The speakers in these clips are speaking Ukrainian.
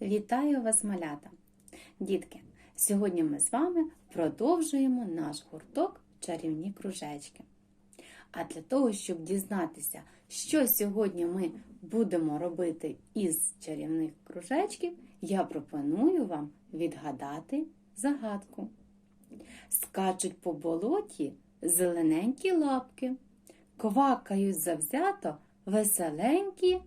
Вітаю вас, малята! Дітки! Сьогодні ми з вами продовжуємо наш гурток чарівні кружечки. А для того, щоб дізнатися, що сьогодні ми будемо робити із чарівних кружечків, я пропоную вам відгадати загадку. Скачуть по болоті зелененькі лапки, квакають завзято веселенькі.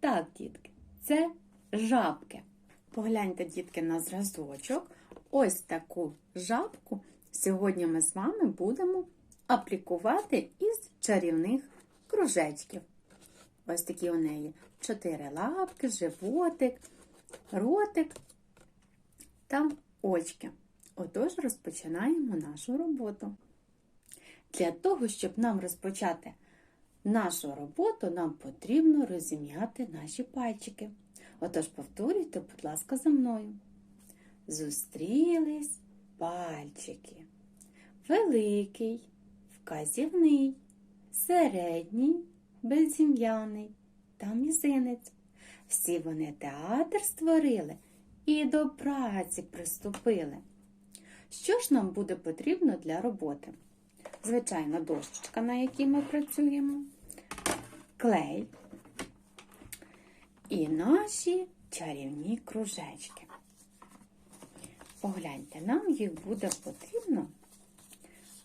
Так, дітки, це жабки. Погляньте, дітки, на зразочок. Ось таку жабку сьогодні ми з вами будемо аплікувати із чарівних кружечків. Ось такі у неї чотири лапки, животик, ротик та очки. Отож, розпочинаємо нашу роботу. Для того, щоб нам розпочати нашу роботу, нам потрібно розім'яти наші пальчики. Отож, повторюйте, будь ласка, за мною. Зустрілись пальчики. Великий, вказівний, середній, безім'яний та мізинець. Всі вони театр створили і до праці приступили. Що ж нам буде потрібно для роботи? Звичайно, дощечка, на якій ми працюємо, клей і наші чарівні кружечки. Погляньте, нам їх буде потрібно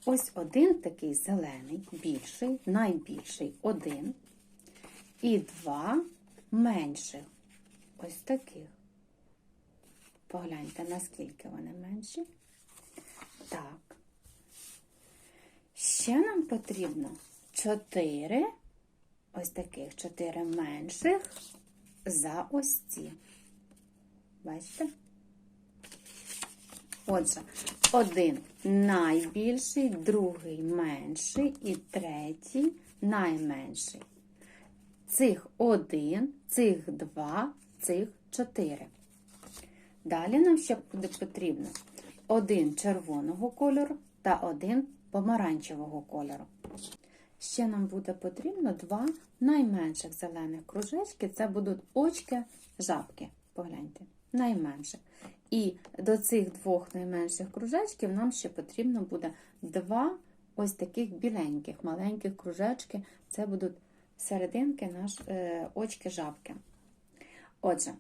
ось один такий зелений, більший, найбільший один, і два менших, ось таких. Погляньте, наскільки вони менші. Так. Ще нам потрібно чотири, ось таких чотири менших за ось ці. Бачите? Отже, один найбільший, другий менший і третій найменший. Цих один, цих два, цих чотири. Далі нам ще буде потрібно один червоного кольору та один помаранчевого кольору. Ще нам буде потрібно два найменших зелених кружечки. Це будуть очки жабки. Погляньте, найменше. І до цих двох найменших кружечків нам ще потрібно буде два ось таких біленьких, маленьких кружечки. Це будуть серединки наш, е, очки жабки. Отже,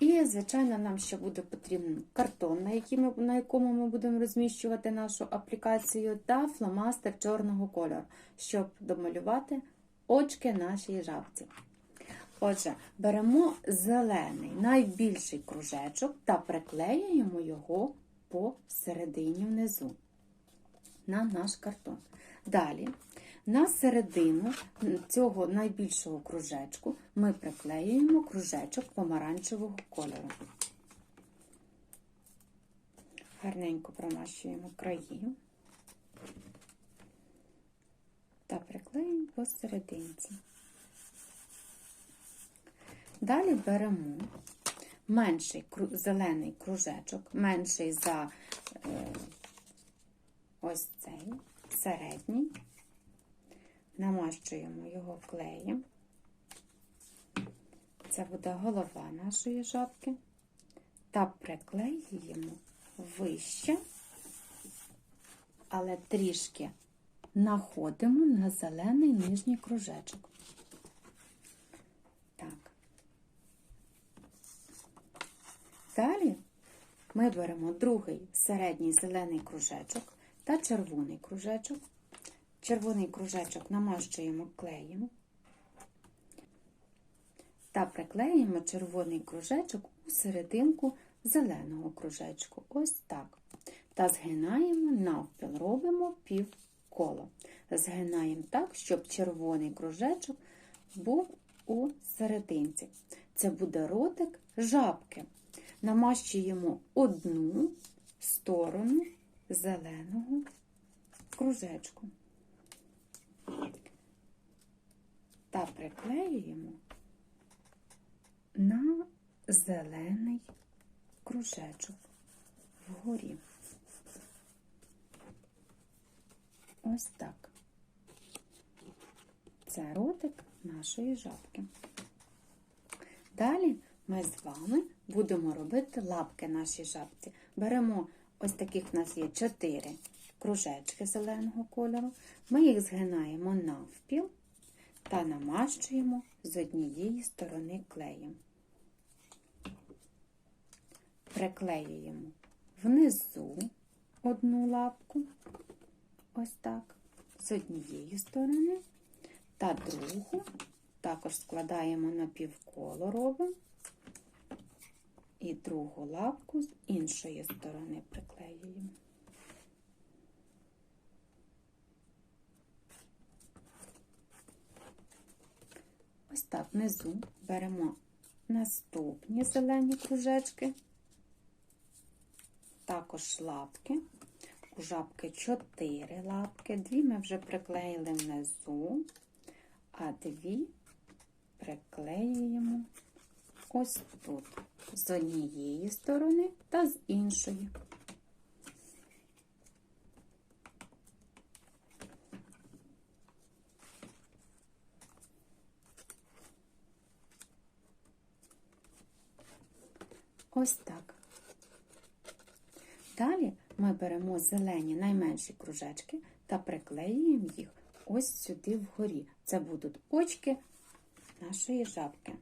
і, звичайно, нам ще буде потрібен картон, на, який ми, на якому ми будемо розміщувати нашу аплікацію, та фломастер чорного кольору, щоб домалювати очки нашій жабці. Отже, беремо зелений, найбільший кружечок та приклеюємо його посередині внизу на наш картон. Далі, на середину цього найбільшого кружечку ми приклеюємо кружечок помаранчевого кольору. Гарненько промащуємо краї та приклеюємо посерединці. Далі беремо менший зелений кружечок, менший за е, ось цей середній, намащуємо його клеєм. Це буде голова нашої жабки, та приклеюємо вище, але трішки находимо на зелений нижній кружечок. Так. Далі ми беремо другий середній зелений кружечок та червоний кружечок. Червоний кружечок намащуємо клеєм та приклеїмо червоний кружечок у серединку зеленого кружечку. Ось так. Та згинаємо навпіл, робимо півколо. Згинаємо так, щоб червоний кружечок був у серединці. Це буде ротик жабки. Намащуємо одну сторону зеленого кружечку та приклеюємо на зелений кружечок вгорі. Ось так. Це ротик нашої жабки. Далі ми з вами будемо робити лапки нашій жабці. Беремо ось таких в нас є чотири кружечки зеленого кольору. Ми їх згинаємо навпіл та намащуємо з однієї сторони клеєм. Приклеюємо внизу одну лапку, ось так, з однієї сторони, та другу також складаємо на півколо робимо. І другу лапку з іншої сторони приклеюємо. Ось так внизу беремо наступні зелені кружечки, також лапки. У жабки 4 лапки, дві ми вже приклеїли внизу, а дві приклеюємо ось тут, з однієї сторони та з іншої. Ось так. Далі ми беремо зелені найменші кружечки та приклеюємо їх ось сюди вгорі. Це будуть очки нашої жабки.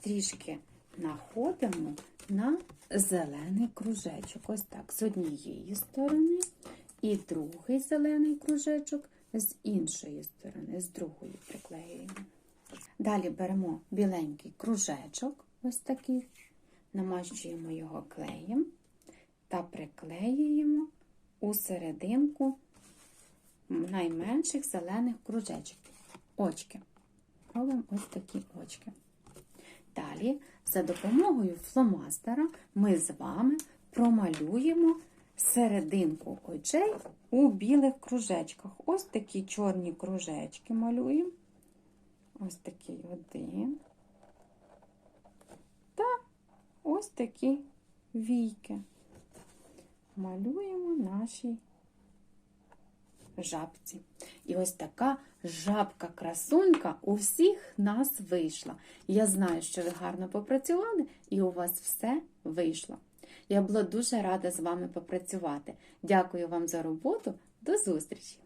Трішки находимо на зелений кружечок. Ось так, з однієї сторони, і другий зелений кружечок з іншої сторони, з другої приклеюємо. Далі беремо біленький кружечок, ось такий, намащуємо його клеєм та приклеюємо у серединку найменших зелених кружечків. Очки. Робимо ось такі очки. Далі, за допомогою фломастера, ми з вами промалюємо серединку очей у білих кружечках. Ось такі чорні кружечки малюємо. Ось такий один. Та ось такі війки. Малюємо нашій жабці. І ось така жабка-красунька у всіх нас вийшла. Я знаю, що ви гарно попрацювали, і у вас все вийшло. Я була дуже рада з вами попрацювати. Дякую вам за роботу. До зустрічі!